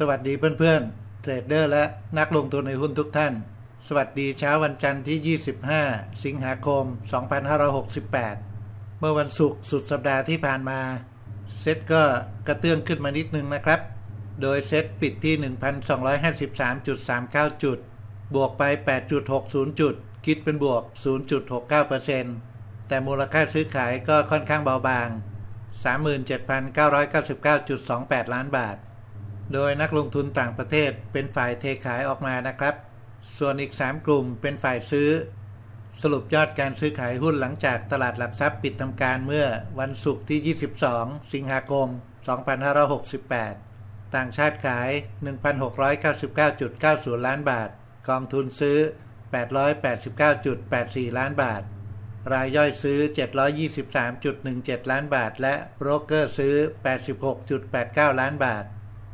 สวัสดีเพื่อนๆ เทรดเดอร์และนักลงทุนในหุ้นทุกท่าน สวัสดีเช้าวันจันทร์ที่ 25 สิงหาคม 2568 เมื่อวันศุกร์สุดสัปดาห์ที่ผ่านมา เซ็ตก็กระเตื้องขึ้นมานิดนึงนะครับ โดยเซ็ตปิดที่ 1,253.39 จุด บวกไป 8.60 จุด คิดเป็นบวก 0.69%แต่มูลค่าซื้อขายก็ค่อนข้างเบาบาง 37,999.28 ล้านบาท โดยนักลงทุนต่างประเทศเป็นฝ่ายเทขายออกมานะครับ ส่วนอีก 3 กลุ่มเป็นฝ่ายซื้อ สรุปยอดการซื้อขายหุ้นหลังจากตลาดหลักทรัพย์ปิดทำการเมื่อวันศุกร์ที่ 22 สิงหาคม 2568 ต่างชาติขาย 1,699.90 ล้านบาท กองทุนซื้อ 889.84 ล้านบาท รายย่อยซื้อ 723.17 ล้านบาท และโบรกเกอร์ซื้อ 86.89 ล้านบาท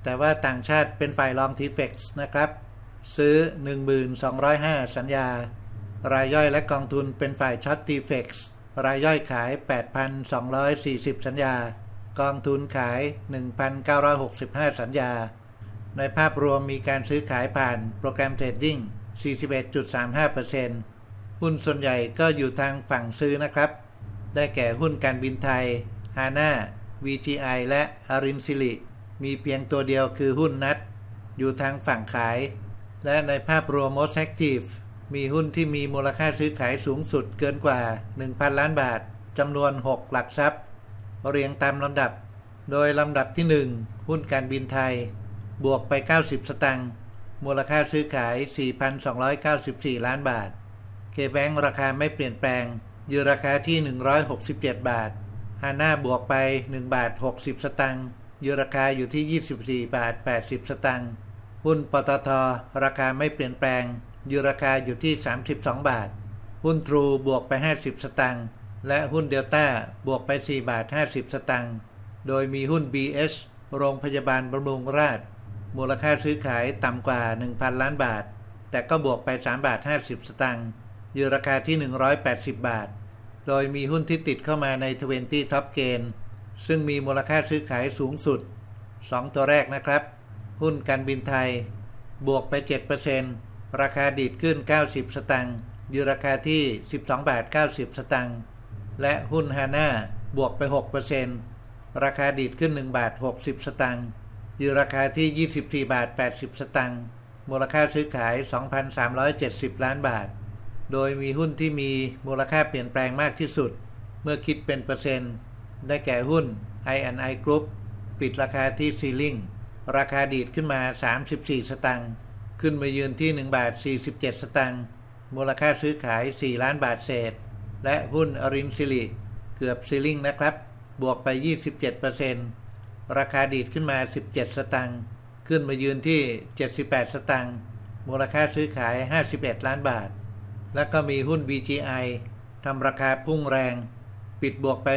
แต่ว่าต่างชาติเป็นฝ่ายลองทีเฟกซ์นะครับ ซื้อ 1205 สัญญา รายย่อยและกองทุนเป็นฝ่ายช็อตทีเฟกซ์รายย่อยขาย 8,240 สัญญา กองทุนขาย 1,965 สัญญา ในภาพรวมมีการซื้อขายผ่านโปรแกรมเทรดดิ้ง 41.35%หุ้นส่วนใหญ่ก็อยู่ทางฝั่งซื้อนะครับ ได้แก่หุ้นการบินไทยฮาน่า VGI และอารินซิลิ มีเพียงตัวเดียวคือหุ้นนัด อยู่ทางฝั่งขาย และในภาพรวม Most Active มีหุ้นที่มีมูลค่าซื้อขายสูงสุดเกินกว่า 1,000 ล้านบาทจำนวน 6 หลักทรัพย์ เรียงตามลำดับ โดยลำดับที่ 1 หุ้นการบินไทย บวกไป 90 สตังค์มูลค่าซื้อขาย 4,294 ล้านบาท เคแบงราคาไม่เปลี่ยนแปลง อยู่ราคาที่ 167 บาทฮาน่าบวกไป 1 บาท 60 สตังค์ อยู่ราคาอยู่ที่ 24 บาท 80 สตังค์ หุ้นปตท ราคาไม่เปลี่ยนแปลง อยู่ราคาอยู่ที่ 32 บาท หุ้นทรูบวกไป 50 สตังค์ และหุ้นเดลต้าบวกไป 4 บาท 50 สตังค์ โดยมีหุ้น BH โรงพยาบาลบำรุงราษฎร์มูลค่าซื้อขายต่ำกว่า 1,000 ล้านบาท แต่ก็บวกไป 3 บาท 50 สตังค์ อยู่ราคาที่ 180 บาท โดยมีหุ้นที่ติดเข้ามาใน 20 Top Gain ซึ่งมีมูลค่าซื้อขายสูงสุด 2 ตัวแรกนะครับ หุ้นการบินไทย บวกไป 7%ราคาดีดขึ้น 90 สตังค์อยู่ราคาที่ 12 บาท 90 สตังค์และหุ้นฮาน่าบวกไป 6%ราคาดีดขึ้น 1 บาท 60 สตังค์อยู่ราคาที่ 24 บาท 80 สตังค์มูลค่าซื้อขาย 2,370 ล้านบาท โดยมีหุ้นที่มีมูลค่าเปลี่ยนแปลงมากที่สุด เมื่อคิดเป็นเปอร์เซ็นต์ ได้แก่หุ้น I&I Group ปิดราคาที่ซีลิงราคาดีดขึ้นมา 34 สตังค์ขึ้นมายืนที่ 1 บาท 47 สตังค์มูลค่าซื้อขาย 4 ล้านบาทเศษ และหุ้นอรินซิลิเกือบซีลิงนะครับ บวกไป 27%ราคาดีดขึ้นมา 17 สตังค์ขึ้นมายืนที่ 78 สตังค์มูลค่าซื้อขาย 51 ล้านบาท และก็มีหุ้น VGI ทำราคาพุ่งแรง ปิดบวกไป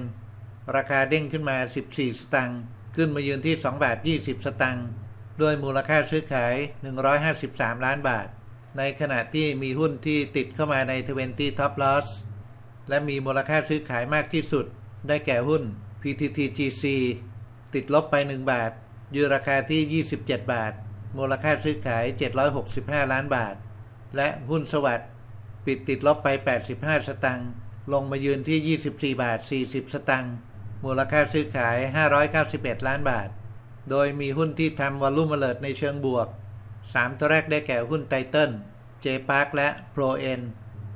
6%ราคาเด้งขึ้นมา 14 สตังค์ขึ้นมายืนที่ 2 บาท 20 สตังค์ด้วยมูลค่าซื้อขาย 153 ล้านบาท ในขณะที่มีหุ้นที่ติดเข้ามาใน 20 Top Loss และมีมูลค่าซื้อขายมากที่สุด ได้แก่หุ้น PTTGC ติดลบไป 1 บาทยู่ราคาที่ 27 บาท มูลค่าซื้อขาย 765 ล้านบาท และหุ้นสวัสด์ปิดติดลบไป 85 สตังค์ ลงมายืนที่ 24 บาท 40 สตังค์มูลค่าซื้อขาย 591 ล้านบาท โดยมีหุ้นที่ทำวอลลุ่มเลิดในเชิงบวก 3 ตัวแรกได้แก่หุ้นไทเทิล J Park และ Pro N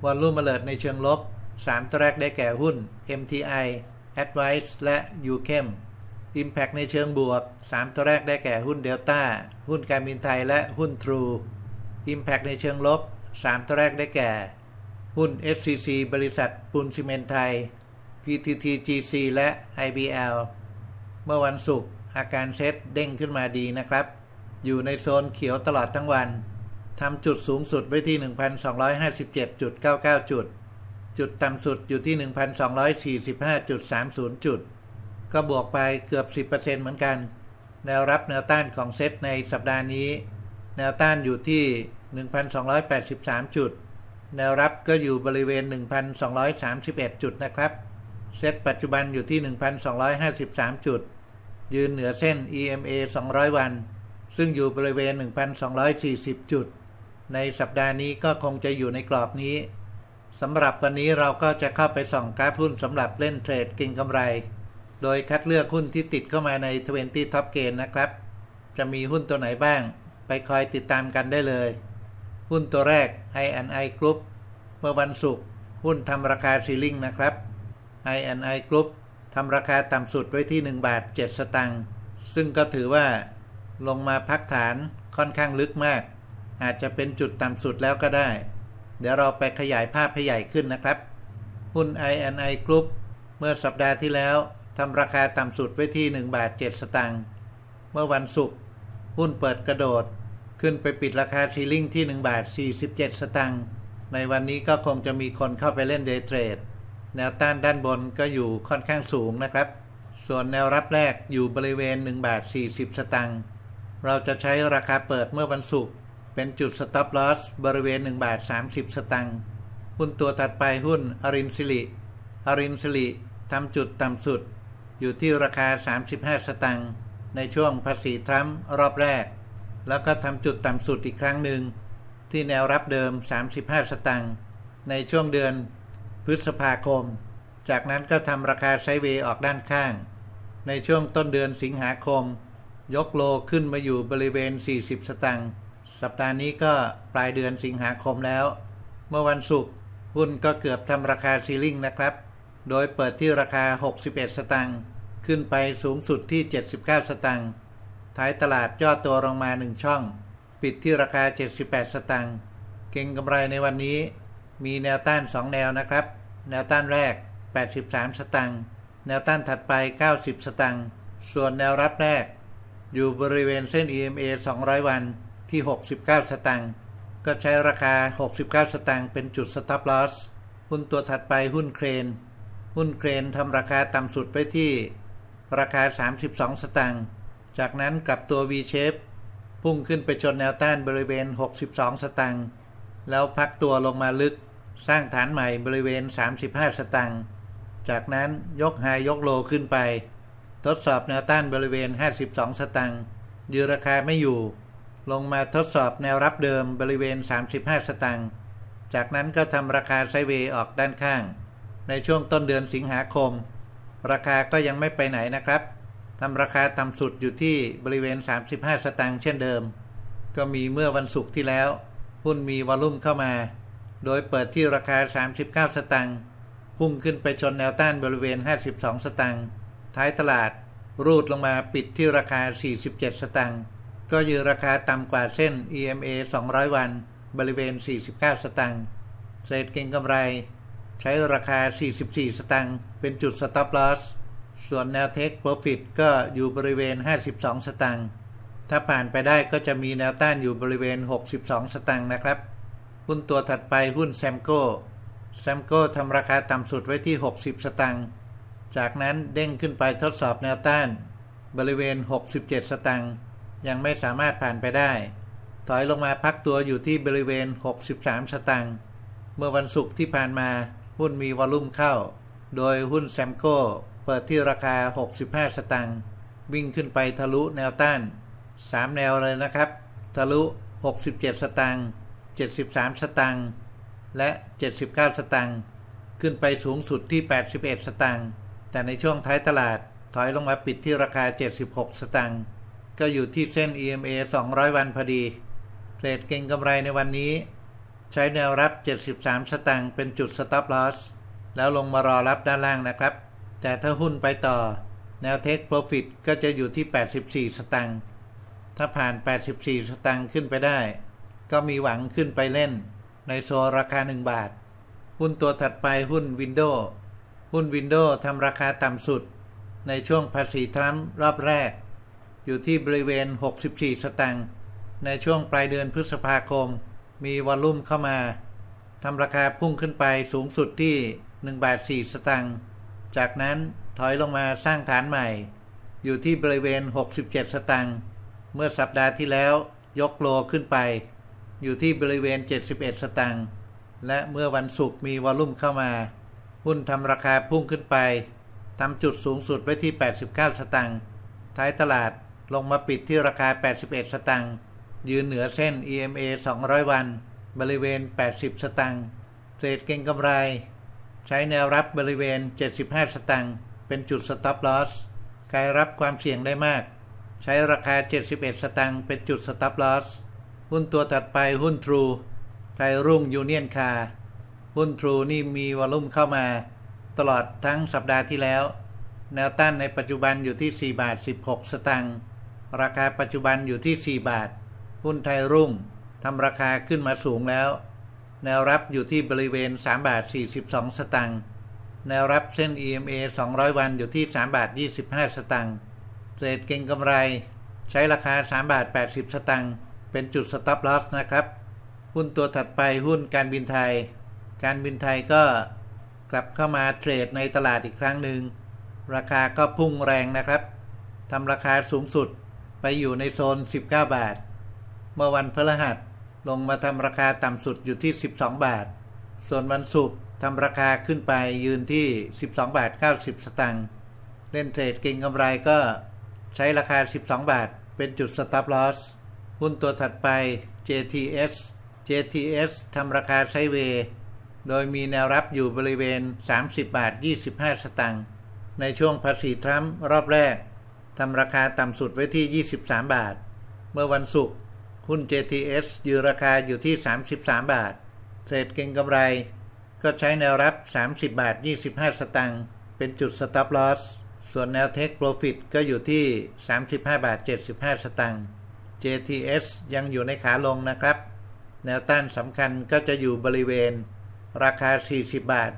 วอลลุ่มเลิดในเชิงลบ 3 ตัวแรกได้แก่หุ้น MTI Advice และ Uchem Impact ในเชิงบวก 3 ตัวแรกได้แก่หุ้น Delta หุ้นการบินไทยและหุ้น True Impact ในเชิงลบ 3 ตัวแรกได้แก่ หุ้น SCC บริษัทปูนซีเมนไทย PTTGC และ IBL เมื่อวันศุกร์อาการเซตเด้งขึ้นมาดีนะครับ อยู่ในโซนเขียวตลอดทั้งวันทำจุดสูงสุดไว้ที่ 1,257.99 จุด จุดต่ำสุดอยู่ที่ 1,245.30 จุด ก็บวกไปเกือบ 10%เหมือนกัน แนวรับแนวต้านของเซตในสัปดาห์นี้ แนวต้านอยู่ที่ 1,283 จุด แนวรับก็อยู่บริเวณ 1,231 จุดนะครับ เซตปัจจุบันอยู่ที่ 1,253 จุด ยืนเหนือเส้น EMA 200 วัน ซึ่งอยู่บริเวณ 1,240 จุด ในสัปดาห์นี้ก็คงจะอยู่ในกรอบนี้สำหรับวันนี้เราก็จะเข้าไปส่องกราฟหุ้นสำหรับเล่นเทรดเก่งกำไร โดยคัดเลือกหุ้นที่ติดเข้ามาใน 20 Top Gain นะครับ จะมีหุ้นตัวไหนบ้าง ไปคอยติดตามกันได้เลย หุ้นตัวแรก I&I Group เมื่อวันศุกร์หุ้นทำราคาซีลิงนะครับ I&I Group ทำราคาต่ำสุดไว้ที่ 1 บาท 7 สตังค์ซึ่งก็ถือว่าลงมาพักฐานค่อนข้างลึกมาก อาจจะเป็นจุดต่ำสุดแล้วก็ได้ เดี๋ยวเราไปขยายภาพให้ใหญ่ขึ้นนะครับ หุ้น I&I Group เมื่อสัปดาห์ที่แล้วทำราคาต่ำสุดไว้ที่ 1 บาท 7 สตังค์เมื่อวันศุกร์หุ้นเปิดกระโดด ขึ้นไปปิดราคาซีลิงที่ 1 บาท 47 สตังค์ในวันนี้ก็คงจะมีคนเข้าไปเล่นเดย์เทรดแนวต้านด้านบนก็อยู่ค่อนข้างสูงนะครับ ส่วนแนวรับแรกอยู่บริเวณ 1 บาท 40 สตังค์เราจะใช้ราคาเปิดเมื่อวันศุกร์เป็นจุด stop loss บริเวณ 1 บาท 30 สตังค์หุ้นตัวถัดไปหุ้นอรินสิริอรินสิริทำจุดต่ำสุด อยู่ที่ราคา 35 สตังค์ในช่วงภาษีทรัมป์รอบแรก แล้วก็ทำจุดต่ำสุดอีกครั้งหนึ่ง ที่แนวรับเดิม 35 สตังค์ในช่วงเดือนพฤษภาคม จากนั้นก็ทำราคาไซเวย์ออกด้านข้าง ในช่วงต้นเดือนสิงหาคม ยกโลขึ้นมาอยู่บริเวณ 40 สตังค์สัปดาห์นี้ก็ปลายเดือนสิงหาคมแล้ว เมื่อวันศุกร์หุ้นก็เกือบทำราคาซีลิงนะครับ โดยเปิดที่ราคา 61 สตังค์ขึ้นไปสูงสุดที่ 79 สตังค์ ท้ายตลาดย่อตัวลงมา 1 ช่อง ปิดที่ราคา 78 สตังค์เก่งกำไรในวันนี้ มีแนวต้าน 2 แนวนะครับ แนวต้านแรก 83 สตังค์แนวต้านถัดไป 90 สตังค์ส่วนแนวรับแรก อยู่บริเวณเส้น EMA 200 วันที่ 69 สตังค์ก็ใช้ราคา 69 สตังค์เป็นจุด stop loss หุ้นตัวถัดไปหุ้นเครน หุ้นเครนทำราคาต่ำสุดไปที่ ราคา 32 สตังค์ จากนั้นกลับตัว V shape พุ่งขึ้นไปชนแนวต้านบริเวณ 62 สตังค์แล้วพักตัวลงมาลึก สร้างฐานใหม่บริเวณ 35 สตังค์จากนั้นยกไฮยกโลขึ้นไป ทดสอบแนวต้านบริเวณ 52 สตังค์ยืนราคาไม่อยู่ ลงมาทดสอบแนวรับเดิมบริเวณ 35 สตังค์จากนั้นก็ทำราคาไซเวย์ออกด้านข้าง ในช่วงต้นเดือนสิงหาคม ราคาก็ยังไม่ไปไหนนะครับ ทำราคาต่ำสุดอยู่ที่บริเวณ 35 สตางค์เช่นเดิม ก็มีเมื่อวันศุกร์ที่แล้ว หุ้นมีวอลลุ่มเข้ามา โดยเปิดที่ราคา 39 สตางค์พุ่งขึ้นไปชนแนวต้านบริเวณ 52 สตางค์ท้ายตลาดรูดลงมาปิดที่ราคา 47 สตางค์ก็ยืนราคาต่ำกว่าเส้น EMA 200 วัน บริเวณ 49 สตางค์เทรดเก็งกำไร ใช้ราคา 44 สตางค์เป็นจุด stop loss ส่วนแนวเทคโปรฟิตก็อยู่บริเวณ 52 สตางค์ถ้าผ่านไปได้ก็จะมีแนวต้านอยู่บริเวณ 62 สตางค์นะครับ หุ้นตัวถัดไปหุ้นแซมโก้แซมโก้ทำราคาต่ำสุดไว้ที่ 60 สตางค์จากนั้นเด้งขึ้นไปทดสอบแนวต้าน บริเวณ 67 สตางค์ยังไม่สามารถผ่านไปได้ ถอยลงมาพักตัวอยู่ที่บริเวณ 63 สตางค์เมื่อวันศุกร์ที่ผ่านมาหุ้นมีวอลลุ่มเข้า โดยหุ้นแซมโก้ เปิดที่ราคา 65 สตังค์วิ่งขึ้นไปทะลุแนวต้าน 3 แนวเลยนะครับ ทะลุ 67 สตังค์73 สตังค์และ 79 สตังค์ขึ้นไปสูงสุดที่ 81 สตังค์แต่ในช่วงท้ายตลาดถอยลงมาปิดที่ราคา 76 สตังค์ก็อยู่ที่เส้น EMA 200 วันพอดีเทรดเก่งกำไรในวันนี้ ใช้แนวรับ 73 สตังค์เป็นจุด stop loss แล้วลงมารอรับด้านล่างนะครับ แต่ถ้าหุ้นไปต่อ แนวเทคโปรฟิตก็จะอยู่ที่ 84 สตังค์ถ้าผ่าน 84 สตังค์ขึ้นไปได้ ก็มีหวังขึ้นไปเล่น ในโซราคา 1 บาท หุ้นตัวถัดไปหุ้น Windows หุ้น Windows ทำราคาต่ำสุด ในช่วงภาษีทรัมป์รอบแรก อยู่ที่บริเวณ 64 สตังค์ในช่วงปลายเดือนพฤษภาคม มีวอลลุ่มเข้ามาทำราคาพุ่งขึ้นไปสูงสุดที่1บาท4สตังค์ จากนั้นถอยลงมาสร้างฐานใหม่ อยู่ที่บริเวณ 67 สตังค์เมื่อสัปดาห์ที่แล้วยกโลขึ้นไป อยู่ที่บริเวณ 71 สตังค์และเมื่อวันศุกร์มีวอลลุ่มเข้ามา หุ้นทำราคาพุ่งขึ้นไปทำจุดสูงสุดไว้ที่ 89 สตังค์ท้ายตลาดลงมาปิดที่ราคา 81 สตังค์ยืนเหนือเส้น EMA 200 วัน บริเวณ 80 สตังค์เทรดเก็งกำไร ใช้แนวรับบริเวณ 75 สตังค์เป็นจุด stop loss ใครรับความเสี่ยงได้มาก ใช้ราคา 71 สตังค์เป็นจุด stop loss หุ้นตัวถัดไปหุ้น True ไทยรุ่งยูเนียนคาหุ้น True นี่มีวอลลุ่มเข้ามา ตลอดทั้งสัปดาห์ที่แล้ว แนวต้านในปัจจุบันอยู่ที่ 4 บาท 16 สตังค์ราคาปัจจุบันอยู่ที่ 4 บาท หุ้นไทยรุ่งทำราคาขึ้นมาสูงแล้ว แนวรับอยู่ที่บริเวณ 3 บาท 42 สตังค์ แนวรับเส้น EMA 200 วันอยู่ที่ 3 บาท 25 สตังค์ เทรดเก็งกำไร ใช้ราคา 3 บาท 80 สตังค์ เป็นจุด stop loss นะครับ หุ้นตัวถัดไปหุ้นการบินไทย การบินไทยก็กลับเข้ามาเทรดในตลาดอีกครั้งหนึ่ง ราคาก็พุ่งแรงนะครับ ทำราคาสูงสุดไปอยู่ในโซน 19 บาท เมื่อวันพฤหัส ลงมาทำราคาต่ำสุดอยู่ที่ 12 บาท ส่วนวันศุกร์ทำราคาขึ้นไปยืนที่ 12 บาท 90 สตางค์เล่นเทรดเก็งกำไรก็ใช้ราคา 12 บาท เป็นจุด stop loss หุ้นตัวถัดไป JTS JTS ทำราคาไซเวย์โดยมีแนวรับอยู่บริเวณ 30 บาท 25 สตางค์ในช่วงภาษีทรัมป์รอบแรกทำราคาต่ำสุดไว้ที่ 23 บาท เมื่อวันศุกร์ หุ้น JTS อยืนราคาอยู่ที่ 33 บาท เทรดเก็งกำไร ก็ใช้แนวรับ 30 บาท 25 สตางค์ เป็นจุด stop loss ส่วนแนว take profit ก็อยู่ที่ 35 บาท 75 สตางค์ JTS ยังอยู่ในขาลงนะครับ แนวต้านสำคัญก็จะอยู่บริเวณ ราคา 40 บาท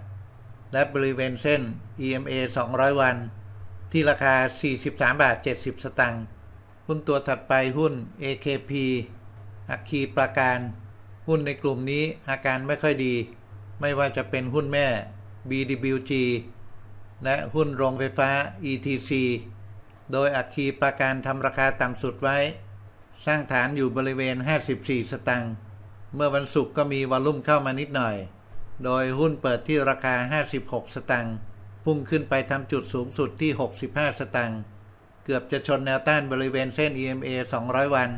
และบริเวณเส้น EMA 200 วัน ที่ราคา 43 บาท 70 สตางค์ หุ้นตัวถัดไปหุ้น AKP อัคคีประการหุ้นในกลุ่มนี้อาการไม่ค่อยดี ไม่ว่าจะเป็นหุ้นแม่ BWG และหุ้นโรงไฟฟ้า ETC โดยอัคคีประการทำราคาต่ำสุดไว้ สร้างฐานอยู่บริเวณ 54 สตังค์เมื่อวันศุกร์ก็มีวอลลุ่มเข้ามานิดหน่อย โดยหุ้นเปิดที่ราคา 56 สตังค์พุ่งขึ้นไปทำจุดสูงสุดที่ 65 สตังค์เกือบจะชนแนวต้านบริเวณเส้น EMA 200 วัน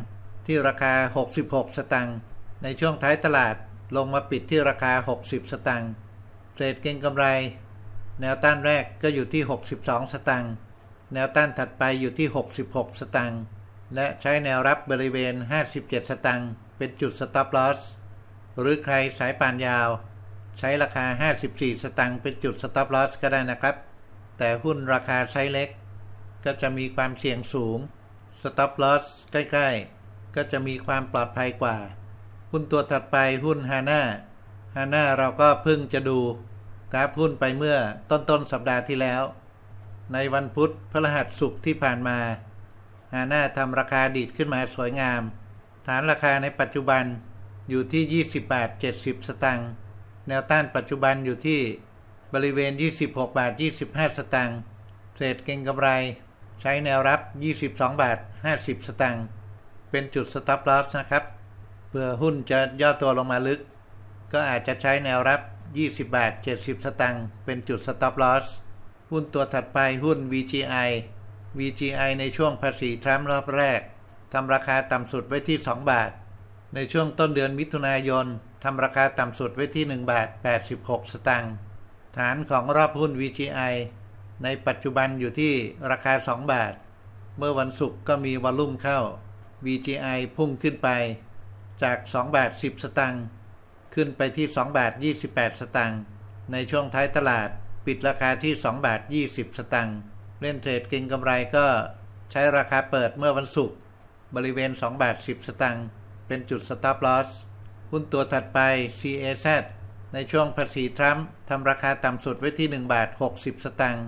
ที่ราคา 66 สตังค์ในช่วงท้ายตลาดลงมาปิดที่ราคา 60 สตังค์เทรดเก็งกำไร แนวต้านแรกก็อยู่ที่ 62 สตังค์แนวต้านถัดไปอยู่ที่ 66 สตังค์และใช้แนวรับบริเวณ 57 สตังค์เป็นจุด stop loss หรือใครสายป่านยาว ใช้ราคา 54 สตังค์เป็นจุด stop loss ก็ได้นะครับ แต่หุ้นราคาไซส์เล็ก ก็จะมีความเสี่ยงสูง stop loss ใกล้ ๆ ก็จะมีความปลอดภัยกว่า หุ้นตัวถัดไปหุ้นฮาน่าฮาน่าเราก็เพิ่งจะดูกราฟหุ้นไปเมื่อต้นต้นสัปดาห์ที่แล้ว ในวันพุธพฤหัสศุกร์ที่ผ่านมาฮาน่าทำราคาดีดขึ้นมาสวยงาม ฐานราคาในปัจจุบันอยู่ที่ 20 บาท 70 สตางค์แนวต้านปัจจุบันอยู่ที่บริเวณ 26 บาท 25 สตางค์เทรดเก็งกำไร ใช้แนวรับ 22 บาท 50 สตางค์ เป็นจุด stop loss นะครับ เพื่อหุ้นจะย่อตัวลงมาลึก ก็อาจจะใช้แนวรับ 20 บาท 70 สตางค์เป็นจุด stop loss หุ้นตัวถัดไปหุ้น VGI VGI ในช่วงภาษีทรัมป์รอบแรกทำราคาต่ำสุดไว้ที่ 2 บาท ในช่วงต้นเดือนมิถุนายนทำราคาต่ำสุดไว้ที่ 1 บาท 86 สตางค์ฐานของรอบหุ้น VGI ในปัจจุบันอยู่ที่ราคา 2 บาท เมื่อวันศุกร์ก็มีวอลลุ่มเข้า VGI พุ่งขึ้นไปจาก 2 บาท 10 สตางค์ขึ้นไปที่ 2 บาท 28 สตางค์ในช่วงท้ายตลาดปิดราคาที่ 2 บาท 20 สตางค์เล่นเทรดเก็งกำไรก็ใช้ราคาเปิดเมื่อวันศุกร์บริเวณ 2 บาท 10 สตางค์เป็นจุด stop loss หุ้นตัวถัดไป CAZ ในช่วงภาษีทรัมป์ทำราคาต่ำสุดไว้ที่ 1 บาท 60 สตางค์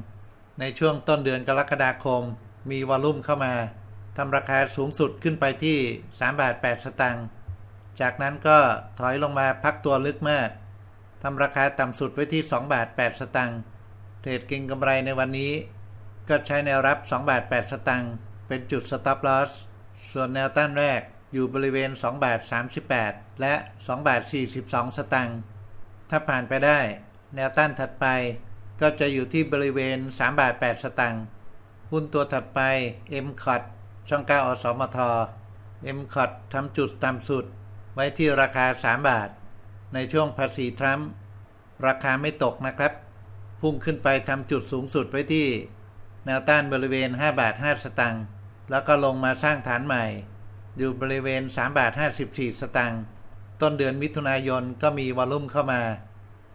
ในช่วงต้นเดือนกรกฎาคม มีวอลลุ่มเข้ามา ทำราคาสูงสุดขึ้นไปที่ 3 บาท 8 สตางค์ จากนั้นก็ถอยลงมาพักตัวลึกมาก ทำราคาต่ำสุดไว้ที่ 2 บาท 8 สตางค์ เทรดเก็งกำไรในวันนี้ ก็ใช้แนวรับ 2 บาท 8 สตางค์ เป็นจุด stop loss ส่วนแนวต้านแรกอยู่บริเวณ 2 บาท 38 และ 2 บาท 42 สตางค์ ถ้าผ่านไปได้ แนวต้านถัดไปก็จะอยู่ที่บริเวณ 3 บาท 8 สตางค์ หุ้นตัวถัดไป m c o t ช่อง 9 อสมท m c o t ทำจุดต่ำสุด ไว้ที่ราคา 3 บาท ในช่วงภาษีทรัมป์ราคาไม่ตกนะครับ พุ่งขึ้นไปทำจุดสูงสุดไว้ที่ แนวต้านบริเวณ 5 บาท 5 สตังค์แล้วก็ลงมาสร้างฐานใหม่ อยู่บริเวณ 3 บาท 54 สตังค์ต้นเดือนมิถุนายนก็มีวอลลุ่มเข้ามา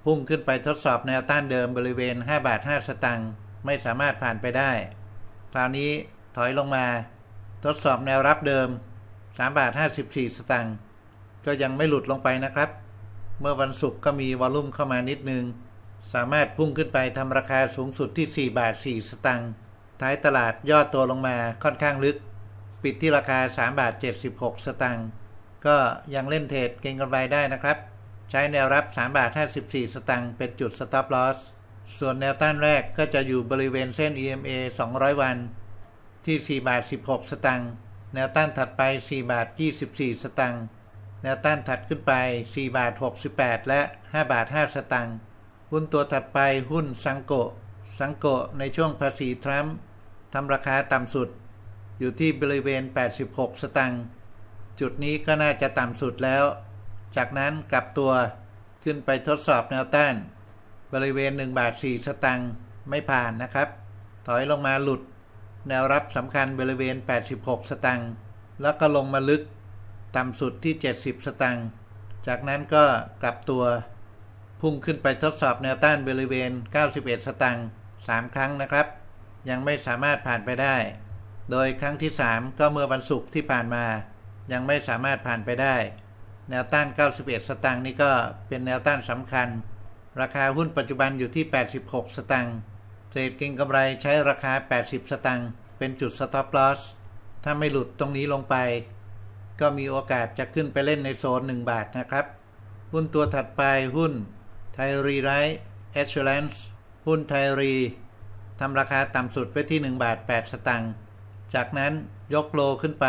พุ่งขึ้นไปทดสอบแนวต้านเดิมบริเวณ 5 บาท 5 สตังค์ไม่สามารถผ่านไปได้ คราวนี้ถอยลงมา ทดสอบแนวรับเดิม 3 บาท 54 สตังค์ก็ยังไม่หลุดลงไปนะครับ เมื่อวันศุกร์ก็มีวอลลุ่มเข้ามานิดนึง สามารถพุ่งขึ้นไปทำราคาสูงสุดที่ 4 บาท 4 สตังค์ท้ายตลาดย่อตัวลงมาค่อนข้างลึก ปิดที่ราคา 3 บาท 76 สตังค์ก็ยังเล่นเทรดเก็งกำไรได้นะครับ ใช้แนวรับ 3 บาท 54 สตังค์เป็นจุด stop loss ส่วนแนวต้านแรกก็จะอยู่บริเวณเส้น EMA 200 วัน ที่ 4 บาท 16 สตังค์แนวต้านถัดไป 4 บาท 24 สตังค์แนวต้านถัดขึ้นไป 4 บาท 68 และ 5 บาท 5 สตังค์หุ้นตัวถัดไปหุ้นซังโกะซังโกในช่วงภาษีทรัมป์ทำราคาต่ำสุด อยู่ที่บริเวณ 86 สตังค์จุดนี้ก็น่าจะต่ำสุดแล้ว จากนั้นกลับตัวขึ้นไปทดสอบแนวต้าน บริเวณ 1 บาท 4 สตังค์ไม่ผ่านนะครับ ถอยลงมาหลุด แนวรับสำคัญบริเวณ 86 สตังค์แล้วก็ลงมาลึกต่ำสุดที่ 70 สตังค์จากนั้นก็กลับตัวพุ่งขึ้นไปทดสอบแนวต้านบริเวณ 91 สตังค์3ครั้งนะครับ ยังไม่สามารถผ่านไปได้ โดยครั้งที่ 3 ก็เมื่อวันศุกร์ที่ผ่านมา ยังไม่สามารถผ่านไปได้ แนวต้าน 91 สตังค์นี่ก็เป็นแนวต้านสำคัญ ราคาหุ้นปัจจุบันอยู่ที่ 86 สตังค์ เทรดเก็งกำไรใช้ราคา 80 สตังค์เป็นจุด stop loss ถ้าไม่หลุดตรงนี้ลงไป ก็มีโอกาสจะขึ้นไปเล่นในโซน 1 บาทนะครับ หุ้นตัวถัดไปหุ้นไทรีไรท์แอชแลนซ์หุ้นไทรีทำราคาต่ำสุดไว้ที่ 1 บาท 8 สตังค์จากนั้นยกโลขึ้นไป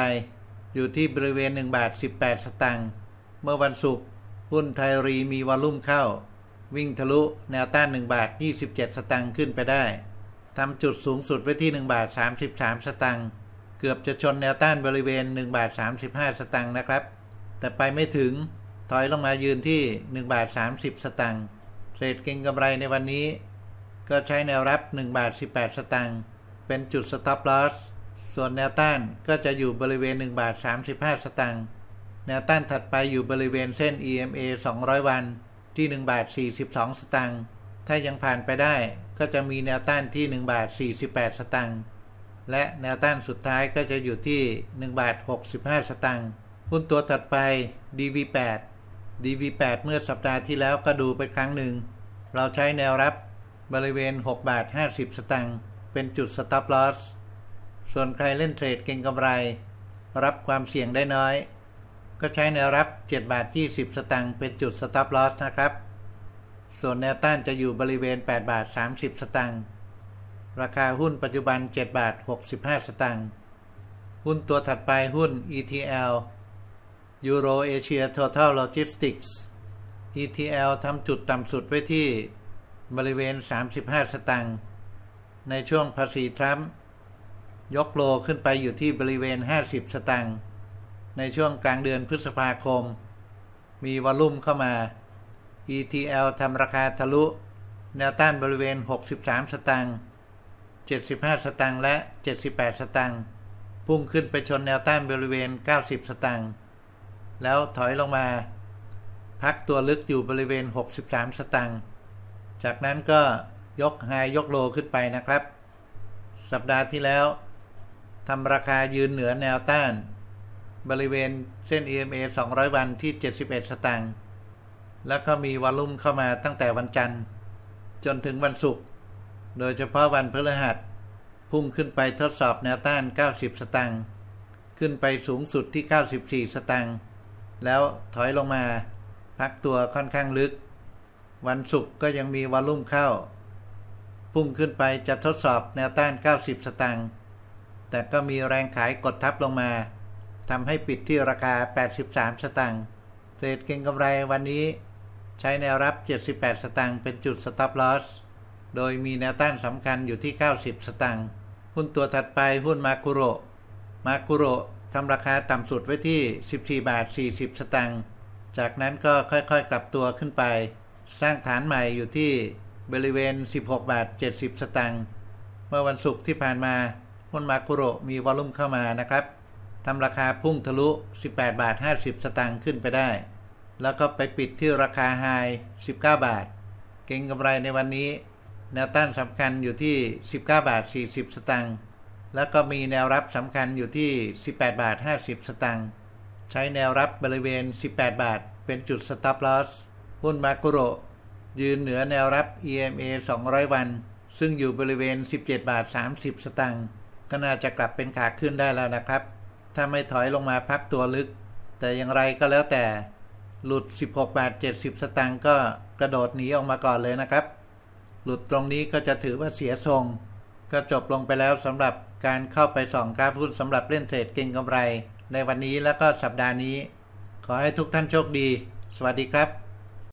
อยู่ที่บริเวณ 1 บาท 18 สตังค์เมื่อวันศุกร์หุ้นไทรีมีวอลลุ่มเข้า วิ่งทะลุแนวต้าน1บาท27 สตังค์ขึ้นไปได้ทำจุดสูงสุดไว้ที่1บาท33 สตังค์เกือบจะชนแนวต้านบริเวณ1บาท35 สตังค์นะครับ แต่ไปไม่ถึงถอยลงมายืนที่1บาท30 สตังค์เทรดเก็งกำไรในวันนี้ ก็ใช้แนวรับ1บาท18 สตังค์เป็นจุด stop loss ส่วนแนวต้านก็จะอยู่บริเวณ1บาท35 สตังค์แนวต้านถัดไปอยู่บริเวณเส้น EMA 200 วัน ที่1บาท42 สตังค์ถ้ายังผ่านไปได้ก็จะมีแนวต้านที่1บาท48 สตังค์และแนวต้านสุดท้ายก็จะอยู่ที่1บาท65 สตังค์หุ้นตัวถัดไป DV8 DV8 เมื่อสัปดาห์ที่แล้วก็ดูไปครั้งหนึ่ง เราใช้แนวรับบริเวณ 6 บาท 50 สตังค์เป็นจุด stop loss ส่วนใครเล่นเทรดเก็งกำไร รับความเสี่ยงได้น้อย ก็ใช้แนวรับ 7 บาท 20 สตังค์เป็นจุด stop loss นะครับ ส่วนแนวต้านจะอยู่บริเวณ 8 บาท 30 สตังค์ ราคาหุ้นปัจจุบัน 7 บาท 65 สตังค์ หุ้นตัวถัดไปหุ้น ETL Euro Asia Total Logistics ETL ทำจุดต่ำสุดไว้ที่บริเวณ 35 สตังค์ ในช่วงภาษีทรัมป์ยกโลขึ้นไปอยู่ที่บริเวณ 50 สตังค์ ในช่วงกลางเดือนพฤษภาคม มีวอลลุ่มเข้ามา ETL ทำราคาทะลุ แนวต้านบริเวณ 63 สตังค์ 75 สตังค์และ 78 สตังค์พุ่งขึ้นไปชนแนวต้านบริเวณ 90 สตังค์ แล้วถอยลงมา พักตัวลึกอยู่บริเวณ 63 สตังค์ จากนั้นก็ยกไฮยกโลขึ้นไปนะครับ สัปดาห์ที่แล้วทำราคายืนเหนือแนวต้าน บริเวณเส้น EMA 200 วันที่ 71 สตางค์ แล้วก็มีวอลลุ่มเข้ามาตั้งแต่วันจันทร์ จนถึงวันศุกร์ โดยเฉพาะวันพฤหัส พุ่งขึ้นไปทดสอบแนวต้าน 90 สตางค์ ขึ้นไปสูงสุดที่ 94 สตางค์ แล้วถอยลงมา พักตัวค่อนข้างลึก วันศุกร์ก็ยังมีวอลลุ่มเข้า พุ่งขึ้นไปจะทดสอบแนวต้าน 90 สตางค์ แต่ก็มีแรงขายกดทับลงมา ทำให้ปิดที่ราคา 83 สตางค์เทรดเก็งกำไรวันนี้ใช้แนวรับ 78 สตางค์เป็นจุด stop loss โดยมีแนวต้านสำคัญอยู่ที่ 90 สตางค์หุ้นตัวถัดไปหุ้นมากุโรมากุโระทำราคาต่ำสุดไว้ที่ 14 บาท 40 สตางค์จากนั้นก็ค่อยๆ กลับตัวขึ้นไป สร้างฐานใหม่อยู่ที่บริเวณ 16 บาท 70 สตางค์เมื่อวันศุกร์ที่ผ่านมาหุ้นมากุโระมีวอลุ่มเข้ามานะครับ ทำราคาพุ่งทะลุ 18 บาท 50 สตางค์ขึ้นไปได้ แล้วก็ไปปิดที่ราคาไฮ19 บาท เก็งกำไรในวันนี้ แนวต้านสำคัญอยู่ที่ 19 บาท 40 สตางค์ แล้วก็มีแนวรับสำคัญอยู่ที่ 18 บาท 50 สตางค์ ใช้แนวรับบริเวณ 18 บาท เป็นจุด stop loss หุ้นมากุโรยืนเหนือแนวรับ EMA 200 วัน ซึ่งอยู่บริเวณ 17 บาท 30 สตางค์ ก็น่าจะกลับเป็นขาขึ้นได้แล้วนะครับ ถ้าไม่ถอยลงมาพักตัวลึก แต่อย่างไรก็แล้วแต่หลุด 16 บาท 70 สตางค์ก็กระโดดหนีออกมาก่อนเลยนะครับ หลุดตรงนี้ก็จะถือว่าเสียทรง ก็จบลงไปแล้วสำหรับการเข้าไปส่องกราฟหุ้นสำหรับเล่นเทรดเก่งกำไร ในวันนี้แล้วก็สัปดาห์นี้ ขอให้ทุกท่านโชคดี สวัสดีครับ